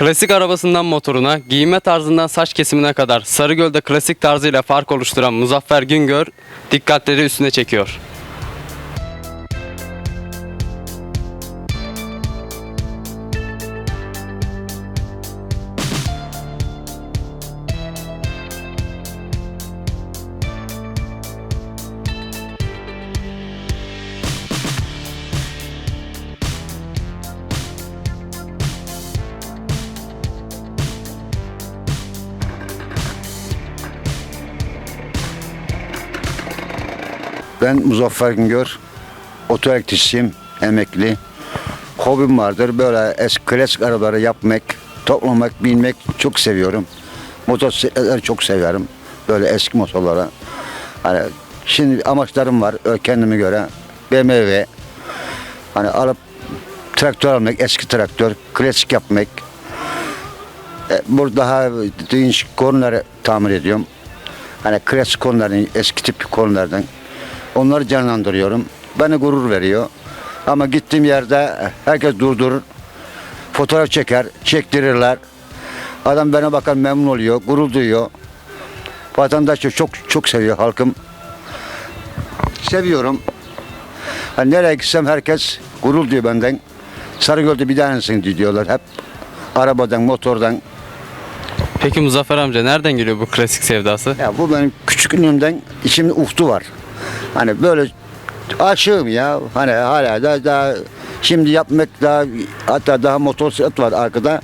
Klasik arabasından motoruna, giyinme tarzından saç kesimine kadar Sarıgöl'de klasik tarzıyla fark oluşturan Muzaffer Güngör dikkatleri üstüne çekiyor. Ben Muzaffer Güngör, oto elektrikçiyim, emekli. Hobim vardır, böyle eski klasik arabaları yapmak, toplamak, binmek çok seviyorum. Motosikletleri çok severim, böyle eski motorlara. Hani şimdi amaçlarım var, kendime göre. BMW, hani alıp traktör almak, eski traktör, klasik yapmak. E, burada daha değişik konuları tamir ediyorum. Hani klasik konuların, eski tip konulardan. Onları canlandırıyorum. Bana gurur veriyor. Ama gittiğim yerde herkes durdurur. Fotoğraf çeker, çektirirler. Adam bana bakar memnun oluyor, gurur duyuyor. Vatandaş da çok çok seviyor halkım. Seviyorum. Hani nereye gitsem herkes gurur duyuyor benden. Sarıgöl'de bir tanesin diyorlar hep. Arabadan, motordan. Peki Muzaffer amca nereden geliyor bu klasik sevdası? Ya bu benim küçüklüğümden içimde uhtu var. Hani böyle aşığım ya. Hani hala da daha şimdi yapmak daha hatta daha motosiklet var arkada.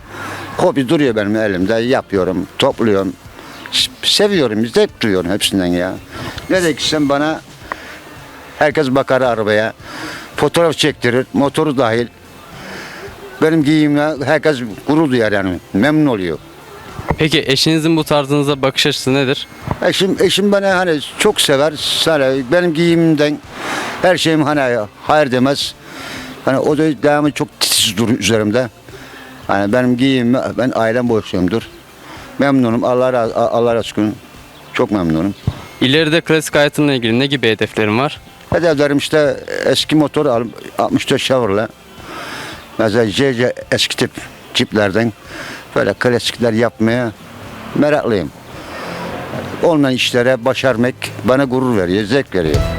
Hobi duruyor benim elimde. Yapıyorum, topluyorum. Seviyorum, zevk duyuyorum hepsinden ya. Nereye gitsem bana herkes bakar arabaya. Fotoğraf çektirir, motoru dahil. Benim giyimle herkes gurur duyar yani. Memnun oluyor. Peki eşinizin bu tarzınıza bakış açısı nedir? Eşim, eşim beni hani çok sever. Hani benim giyimimden her şeyim hani hayır demez. Hani o da devamı çok titiz durur üzerimde. Hani benim giyimim ben ailem borçluyumdur. Memnunum. Allah razı, Allah razı olsun. Çok memnunum. İleride klasik hayatınla ilgili ne gibi hedeflerin var? Hedeflerim işte eski motor alıp 64 Chevrolet. Mesela CC eski tip ciplerden böyle klasikler yapmaya meraklıyım. Olmayan işlere başarmak bana gurur veriyor, zevk veriyor.